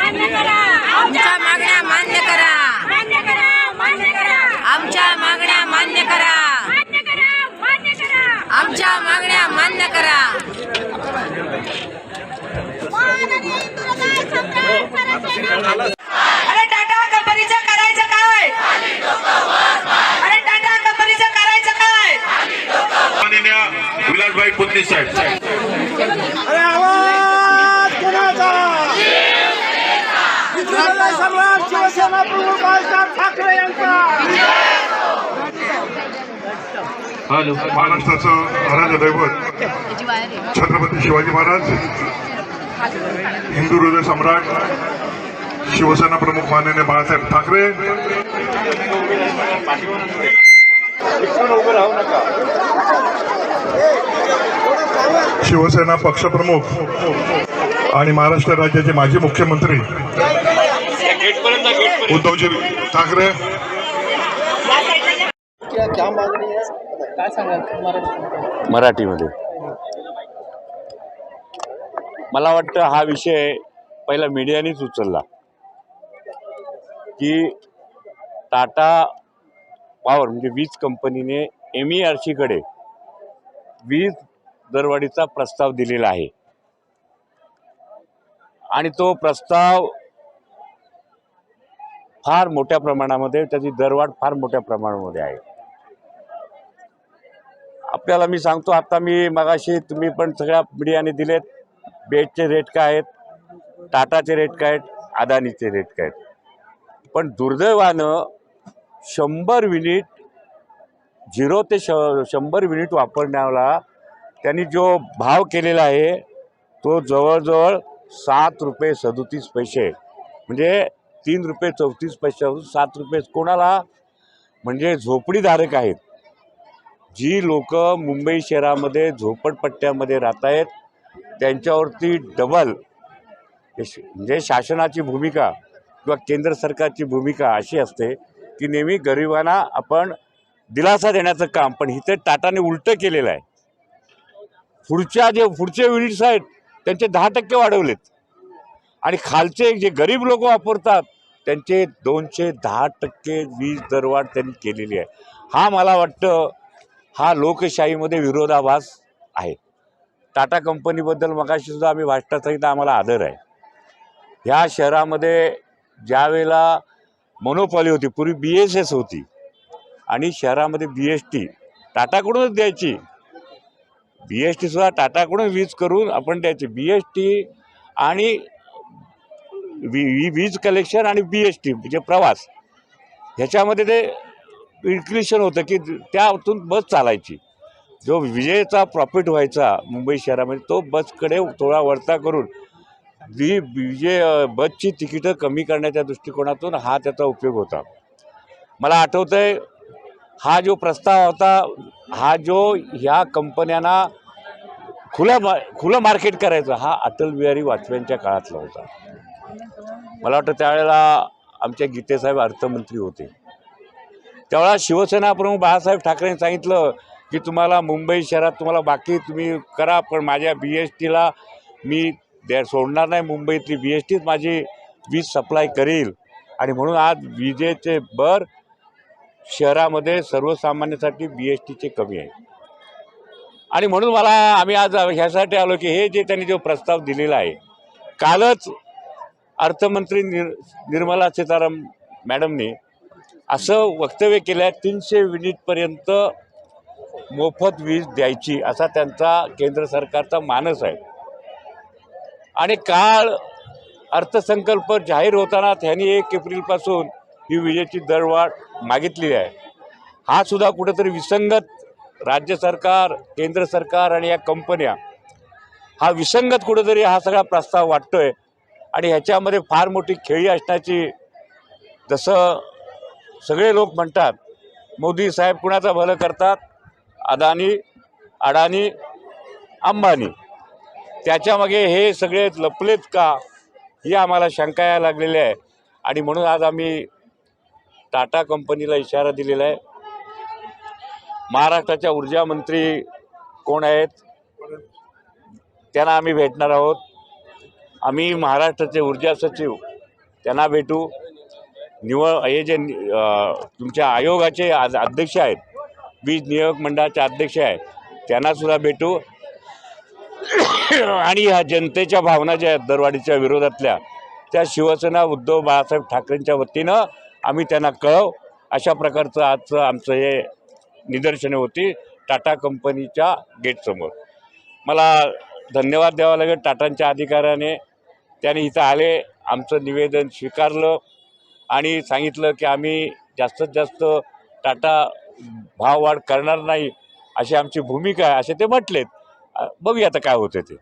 आमच्या मागण्या मान्य करा. मान्य करा मान्य करा. आमच्या मागण्या मान्य करा. मान्य करा मान्य करा. आमच्या मागण्या मान्य करा. अरे टाटा कंपनीचं करायचं काय? अरे टाटा कंपनीचं करायचं काय? विलासभाई पुतणी साहेब अरे आवाज कोणाचा विठ्ठलराय सम्राट शिवसेना प्रमुख बाळासाहेब ठाकरे यांचा. महाराष्ट्राचं आराध्य दैवत. छत्रपती शिवाजी महाराज. हिंदू हृदय सम्राट शिवसेना प्रमुख माननीय बाळासाहेब ठाकरे. शिवसेना पक्षप्रमुख आणि महाराष्ट्र राज्याचे माजी मुख्यमंत्री उद्धवजी ठाकरे. मराठीमध्ये. मला वाटतं हा विषय पहिला मीडियानेच उचलला. की टाटा पॉवर म्हणजे वीज कंपनीने एम ई आर सीकडे वीज दरवाढीचा प्रस्ताव दिलेला आहे. आणि तो प्रस्ताव फार मोठ्या प्रमाणामध्ये त्याची दरवाढ फार मोठ्या प्रमाणामध्ये आहे. आपल्याला मी सांगतो आता मी मगाशी तुम्ही पण सगळ्या मीडियाने दिलेत. बेटचे रेट काय आहेत? टाटाचे रेट काय आहेत? अदानीचे रेट काय आहेत? पण दुर्दैवानं शंभर युनिट झिरो ते श शंभर युनिट वापरण्याला त्यांनी जो भाव केलेला आहे तो जवळजवळ सात रुपये सदोतीस पैसे म्हणजे तीन रुपये चौतीस पैशावरून सात रुपये कोणाला? म्हणजे झोपडीधारक आहेत. जी लोक मुंबई शहरामध्ये झोपडपट्ट्यामध्ये राहत आहेत त्यांच्यावरती डबल म्हणजे शासनाची भूमिका किंवा केंद्र सरकारची भूमिका अशी असते की नेहमी गरिबांना आपण दिलासा देण्याचं काम पण इथे टाटाने उलटं केलेलं आहे. पुढच्या जे पुढचे युनिट्स आहेत त्यांचे दहा टक्के वाढवलेत. आणि खालचे जे गरीब लोक वापरतात त्यांचे दोनशे दहा टक्के वीज दरवाढ त्यांनी केलेली आहे. हा मला वाटतं हा लोकशाहीमध्ये विरोधाभास आहे. टाटा कंपनीबद्दल मगाशीसुद्धा आम्ही भाषणात सांगितलं आम्हाला आदर आहे. ह्या शहरामध्ये ज्यावेळेला मोनोपॉली होती पूर्वी बी एस एस होती आणि शहरामध्ये बी एस टी टाटाकडूनच द्यायची. बी एस टीसुद्धा टाटाकडून वीज करून आपण द्यायची. बी एस टी आणि वी वी- वीज कलेक्शन आणि बी एस टी म्हणजे प्रवास. ह्याच्यामध्ये ते इन्क्ल्युशन होतं की त्यातून बस चालायची. जो विजेचा प्रॉफिट व्हायचा मुंबई शहरामध्ये तो बसकडे थोडा वळता करून वी विजे बसची तिकीटं कमी करण्याच्या दृष्टिकोनातून हा त्याचा उपयोग होता. मला आठवतं आहे हा जो प्रस्ताव होता हा जो ह्या कंपन्यांना खुलं मा खुलं मार्केट करायचं हा अटल बिहारी वाजपेयींच्या काळातला होता. मला वाटतं त्यावेळेला आमच्या गीतेसाहेब अर्थमंत्री होते. त्यावेळेला शिवसेना प्रमुख बाळासाहेब ठाकरेंनी सांगितलं की तुम्हाला मुंबई शहरात तुम्हाला बाकी तुम्ही करा पण माझ्या बी एस टीला मी दे सोडणार नाही मुंबईतली बी एस टीच माझी वीज सप्लाय करेल. आणि म्हणून आज विजेचे भर शहरामध्ये सर्वसामान्यासाठी बी एस टीचे कमी आहे. आणि म्हणून मला आम्ही आज ह्यासाठी आलो की हे जे त्यांनी जो प्रस्ताव दिलेला आहे कालच अर्थमंत्री निर निर्मला सीताराम मॅडमनी असं वक्तव्य केलं आहे तीनशे युनिटपर्यंत मोफत वीज द्यायची असा त्यांचा केंद्र सरकारचा मानस आहे. आणि काळ अर्थसंकल्प जाहीर होताना त्यांनी एक एप्रिलपासून ही विजेची दरवाढ मागितलेली आहे. हा सुद्धा कुठंतरी विसंगत राज्य सरकार केंद्र सरकार आणि या कंपन्या हा विसंगत कुठंतरी हा सगळा प्रस्ताव वाटतोय. आणि ह्याच्यामध्ये फार मोठी खेळी असण्याची जसं सगळे लोक म्हणतात मोदी साहेब कुणाचं भलं करतात? अदानी अडाणी अंबानी. त्याच्यामागे हे सगळे लपलेत का? ही आम्हाला शंका यायला लागलेली आहे. आणि म्हणून आज आम्ही टाटा कंपनीला इशारा दिलेला आहे. महाराष्ट्राच्या ऊर्जा मंत्री कोण आहेत? त्यांना आम्ही भेटणार आहोत. आम्ही महाराष्ट्राचे ऊर्जा सचिव त्यांना भेटू. निवड हे जे तुमच्या आयोगाचे आज अध्यक्ष आहेत वीज नियोजक मंडळाचे अध्यक्ष आहेत त्यांनासुद्धा भेटू. आणि ह्या जनतेच्या भावना ज्या आहेत दरवाढीच्या विरोधातल्या त्या शिवसेना उद्धव बाळासाहेब ठाकरेंच्या वतीनं आम्ही त्यांना कळव. अशा प्रकारचं आजचं आमचं हे निदर्शने होती टाटा कंपनीच्या गेटसमोर. मला धन्यवाद द्यावा लागेल टाटांच्या अधिकाऱ्याने. त्याने इथं आले आमचं निवेदन स्वीकारलं आणि सांगितलं की आम्ही जास्तीत जास्त टाटा भाववाढ करणार नाही अशी आमची भूमिका आहे असे ते म्हटलेत. बघूया आता काय होते ते.